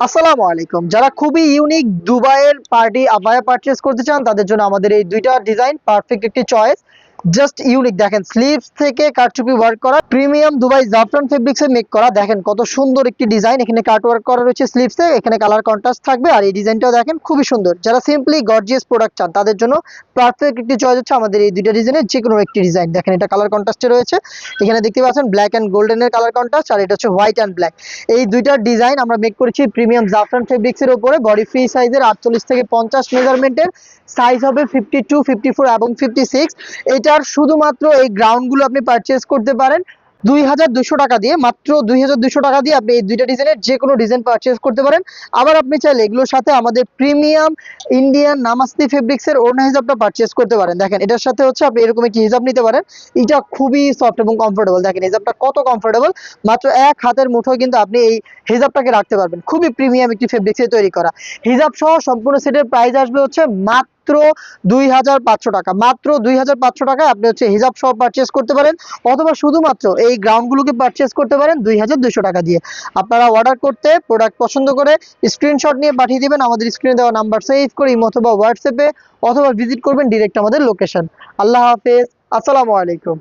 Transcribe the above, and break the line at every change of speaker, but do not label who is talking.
আসসালামু আলাইকুম। যারা খুবই ইউনিক দুবাইয়ের পার্টি আবায়া পারচেস করতে চান, তাদের জন্য আমাদের এই দুইটা ডিজাইন পারফেক্ট একটি চয়েস জাস্ট ইউনিক দেখেন স্লিভস থেকে কারচুপি ওয়ার্ক করা প্রিমিয়াম দুবাই জাফরান ফেব্রিক্সে মেক করা, দেখেন কত সুন্দর একটি ডিজাইন এখানে কাট ওয়ার্ক করা রয়েছে স্লিভসে এখানে কালার কন্ট্রাস্ট থাকবে, আর এই ডিজাইনটাও দেখেন খুবই সুন্দর। যারা সিম্পলি গর্জিয়াস প্রোডাক্ট চান, তাদের জন্য পারফেক্ট একটি চয়েস হচ্ছে আমাদের এই দুইটা ডিজাইনের যে কোনো একটি ডিজাইন দেখেন, এটা কালার কন্ট্রাস্টে রয়েছে। এখানে দেখতে পাচ্ছেন ব্ল্যাক অ্যান্ড গোল্ডেনের কালার কন্ট্রাস্ট আর এটা হচ্ছে হোয়াইট অ্যান্ড ব্ল্যাক এই দুইটার ডিজাইন আমরা মেক করেছি প্রিমিয়াম জাফরান ফেব্রিক্সের উপরে বডি ফ্রি সাইজের আটচল্লিশ থেকে পঞ্চাশ মেজারমেন্টের সাইজ হবে ফিফটি টু ফিফটি ফোর এবং ফিফটি সিক্স এটার শুধুমাত্র এই গ্রাউন্ডগুলো আপনি পারচেস করতে পারেন। দুই হাজার দুশো টাকা দিয়ে, মাত্র দুই হাজার দুশো টাকা দিয়ে আপনি এই দুইটা ডিজাইনের যে কোনো ডিজাইন পারচেস করতে পারেন। আবার আপনি চাইলে এগুলোর সাথে আমাদের প্রিমিয়াম ইন্ডিয়ান নামাস্তি ফেব্রিক্সের ওড়না হিসাবটা পারচেস করতে পারেন। দেখেন, এটার সাথে হচ্ছে আপনি এরকম একটি হিসাব নিতে পারেন। এটা খুবই সফট এবং কমফোর্টেবল দেখেন, হিসাবটা কত কমফোর্টেবল মাত্র এক হাতের মুঠোয় কিন্তু আপনি এই হিসাবটাকে রাখতে পারবেন। খুবই প্রিমিয়াম একটি ফেব্রিক্সে তৈরি করা। হিজাব সহ সম্পূর্ণ সেটের প্রাইস আসবে হচ্ছে মাত্র দুই হাজার পাঁচশো টাকা। মাত্র দুই হাজার পাঁচশো টাকায় আপনি হচ্ছে হিজাব সহ পারচেস করতে পারেন, অথবা শুধুমাত্র এই গ্রাউন্ডগুলোকে পারচেস করতে পারেন দুই হাজার দুইশো টাকা দিয়ে। আপনারা অর্ডার করতে প্রোডাক্ট পছন্দ করে স্ক্রিনশট নিয়ে পাঠিয়ে দিবেন, আমাদের স্ক্রিনে দেওয়া নাম্বার সেভ করে অথবা হোয়াটসঅ্যাপে অথবা ভিজিট করবেন ডিরেক্ট আমাদের লোকেশন আল্লাহ হাফেজ, আসসালামু আলাইকুম।